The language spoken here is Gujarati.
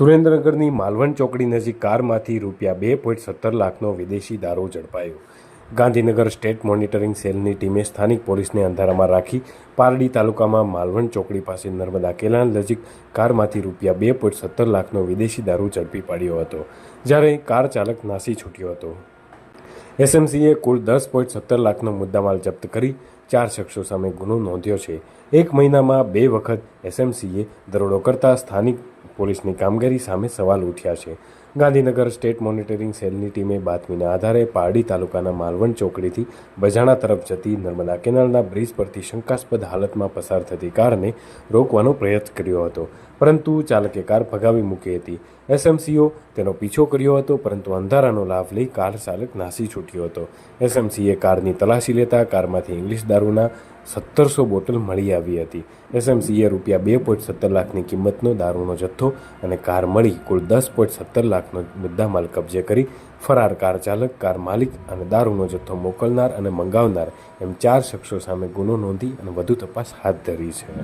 સુરેન્દ્રનગરની માલવણ ચોકડી નજીક કારમાંથી રૂપિયા બે પોઈન્ટ સત્તર લાખનો વિદેશી દારૂ ઝડપાયો. ગાંધીનગર સ્ટેટ મોનિટરિંગ સેલની ટીમે સ્થાનિક પોલીસને અંધારામાં રાખી પારડી તાલુકામાં માલવણ ચોકડી પાસે નર્મદા કેલાન નજીક કારમાંથી રૂપિયા બે પોઈન્ટ સત્તર લાખનો વિદેશી દારૂ ઝડપી પાડ્યો હતો, જ્યારે કાર ચાલક નાસી છૂટ્યો હતો. એસએમસીએ કુલ દસ પોઈન્ટ સત્તર લાખનો મુદ્દામાલ જપ્ત કરી ચાર શખ્સો સામે ગુનો નોંધ્યો છે. એક મહિનામાં બે વખત એસએમસીએ દરોડો કરતા સ્થાનિક પોલીસની કામગીરી સામે સવાલ ઉઠ્યા છે. ગાંધીનગર સ્ટેટ મોનિટરિંગ સેલની ટીમે બાતમીના આધારે પારડી તાલુકાના માલવણ ચોકડીથી બજાણા તરફ જતી નર્મદા કેનાલના બ્રિજ પરથી શંકાસ્પદ હાલતમાં પસાર થતી કારને રોકવાનો પ્રયત્ન કર્યો હતો. પરંતુ ચાલકે કાર ભગાવી મૂકી હતી. એસએમસીઓ તેનો પીછો કર્યો હતો, પરંતુ અંધારાનો લાભ લઈ કાર ચાલક નાસી છૂટ્યો હતો. એસએમસીએ કારની તલાશી લેતા કારમાંથી ઇંગ્લિશ દારૂના સત્તરસો બોટલ મળી આવી હતી. એસએમસીએ રૂપિયા બે પોઈન્ટ સત્તર લાખની કિંમતનો દારૂનો જથ્થો અને કાર મળી કુલ દસ પોઈન્ટ સત્તર લાખનો મુદ્દામાલ કબજે કરી ફરાર કાર ચાલક, કાર માલિક અને દારૂનો જથ્થો મોકલનાર અને મંગાવનાર એમ ચાર શખ્સો સામે ગુનો નોંધી અને વધુ તપાસ હાથ ધરી છે.